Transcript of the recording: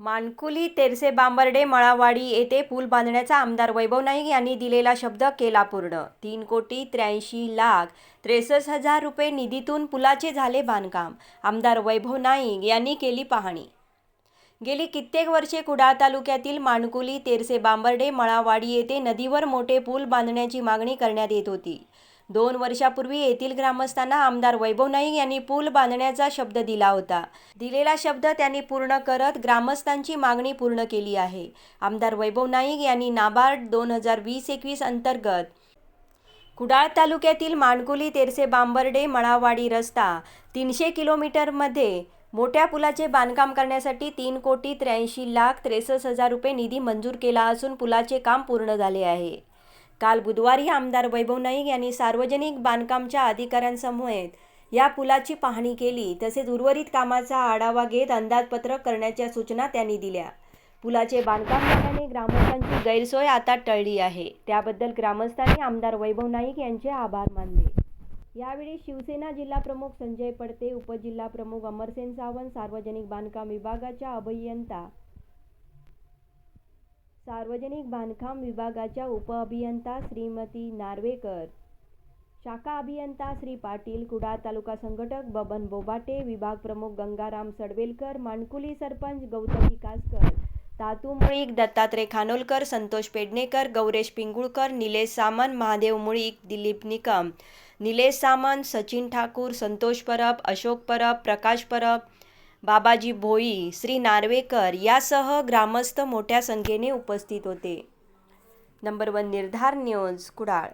मानकुली तेरसे बांबर्डे मळावाडी येथे पूल बांधण्याचा आमदार वैभव नाईक यांनी दिलेला शब्द केला पूर्ण तीन कोटी त्र्याऐंशी लाख त्रेसष्ट हजार रुपये निधीतून पुलाचे झाले बांधकाम आमदार वैभव नाईक यांनी केली पाहणी. गेली कित्येक वर्षे कुडाळ तालुक्यातील मानकुली तेरसे बांबर्डे मळावाडी येथे नदीवर मोठे पूल बांधण्याची मागणी करण्यात येत होती. दोन वर्षापूर्वी येथील ग्रामस्थांना आमदार वैभव नाईक यांनी पूल बांधण्याचा शब्द दिला होता. दिलेला शब्द त्यांनी पूर्ण करत ग्रामस्थांची मागणी पूर्ण केली आहे. आमदार वैभव नाईक यांनी नाबार्ड दोन हजार वीस एकवीस अंतर्गत कुडाळ तालुक्यातील मानकुली तेरसे बांबर्डे मळावाडी रस्ता तीनशे किलोमीटरमध्ये मोठ्या पुलाचे बांधकाम करण्यासाठी तीन कोटी त्र्याऐंशी लाख त्रेसष्ट हजार रुपये निधी मंजूर केला असून पुलाचे काम पूर्ण झाले आहे. काल बुधवारी आमदार वैभव नाईक यांनी सार्वजनिक बांधकामच्या अधिकाऱ्यांसमवेत या पुलाची पाहणी केली. तसेच उर्वरित कामाचा आढावा घेत अंदाजपत्रक करण्याच्या सूचना त्यांनी दिल्या. पुलाचे बांधकाम झाल्याने ग्रामस्थांची गैरसोय आता टळली आहे. त्याबद्दल ग्रामस्थांनी आमदार वैभव नाईक यांचे आभार मानले. यावेळी शिवसेना जिल्हाप्रमुख संजय पडते उपजिल्हाप्रमुख अमरसेन सावंत सार्वजनिक बांधकाम विभागाच्या अभियंता सार्वजनिक बांधकाम विभागाच्या उपअभियंता श्रीमती नार्वेकर. शाखा अभियंता श्री पाटील कुडाळ तालुका संघटक बबन बोबाटे विभाग प्रमुख गंगाराम सडवेलकर माणकुली सरपंच गौतमी कासकर तातू मुळीक दत्तात्रय खानोलकर संतोष पेडणेकर गौरेश पिंगुळकर निलेश सामंत महादेव मुळीक दिलीप निकम. निलेश सामंत सचिन ठाकूर संतोष परब अशोक परब प्रकाश परब बाबाजी भोई श्री नार्वेकर यासह ग्रामस्थ मोठ्या संख्येने उपस्थित होते. नंबर वन निर्धार न्यूज कुडाळ.